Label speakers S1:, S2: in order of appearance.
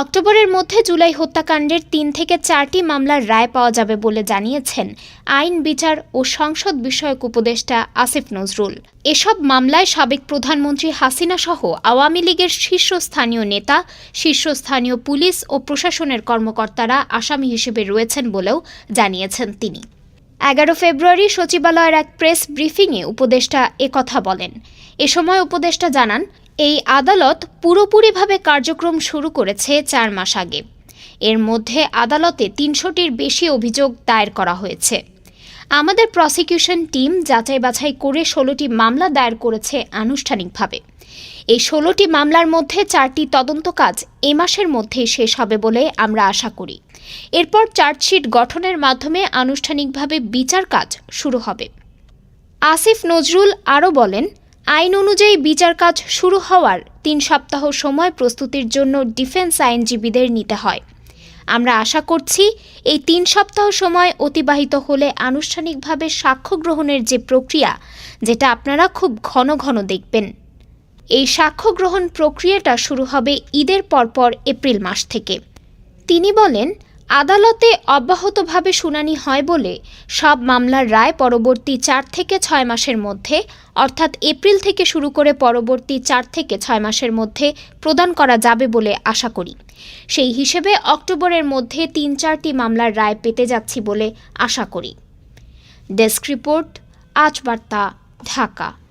S1: অক্টোবরের মধ্যে জুলাই হত্যাকাণ্ডের তিন থেকে চারটি মামলার রায় পাওয়া যাবে বলে জানিয়েছেন আইন, বিচার ও সংসদ বিষয়ক উপদেষ্টা আসিফ নজরুল। এসব মামলায় সাবেক প্রধানমন্ত্রী হাসিনা সহ আওয়ামী লীগের শীর্ষস্থানীয় নেতা, শীর্ষস্থানীয় পুলিশ ও প্রশাসনের কর্মকর্তারা আসামি হিসেবে রয়েছেন বলেও জানিয়েছেন তিনি। এগারো ফেব্রুয়ারি সচিবালয়ের এক প্রেস ব্রিফিংয়ে উপদেষ্টা একথা বলেন। এ সময় উপদেষ্টা জানান এই আদালত পুরোপুরিভাবে কার্যক্রম শুরু করেছে চার মাস আগে। এর মধ্যে আদালতে তিনশোটির বেশি অভিযোগ দায়ের করা হয়েছে। আমাদের প্রসিকিউশন টিম যাচাই বাছাই করে ষোলোটি মামলা দায়ের করেছে আনুষ্ঠানিকভাবে। এই ষোলোটি মামলার মধ্যে চারটি তদন্ত কাজ এ মাসের মধ্যেই শেষ হবে বলে আমরা আশা করি। এরপর চার্জশিট গঠনের মাধ্যমে আনুষ্ঠানিকভাবে বিচার কাজ শুরু হবে। আসিফ নজরুল আরও বলেন আইন অনুযায়ী বিচার কাজ শুরু হওয়ার তিন সপ্তাহ সময় প্রস্তুতির জন্য ডিফেন্স আইনজীবীদের নিতে হয়। আমরা আশা করছি এই তিন সপ্তাহ সময় অতিবাহিত হলে আনুষ্ঠানিকভাবে সাক্ষ্য গ্রহণের যে প্রক্রিয়া, যেটা আপনারা খুব ঘন ঘন দেখবেন। এই সাক্ষ্য গ্রহণ প্রক্রিয়াটা শুরু হবে ঈদের পরপর এপ্রিল মাস থেকে। তিনি বলেন আদালতে অব্যাহতভাবে শুনানি হয় বলে সব মামলার রায় পরবর্তী চার থেকে ছয় মাসের মধ্যে, অর্থাৎ এপ্রিল থেকে শুরু করে পরবর্তী চার থেকে ছয় মাসের মধ্যে প্রদান করা যাবে বলে আশা করি। সেই হিসেবে অক্টোবরের মধ্যে তিন চারটি মামলার রায় পেতে যাচ্ছি বলে আশা করি। ডেস্ক রিপোর্ট, আজ বার্তা, ঢাকা।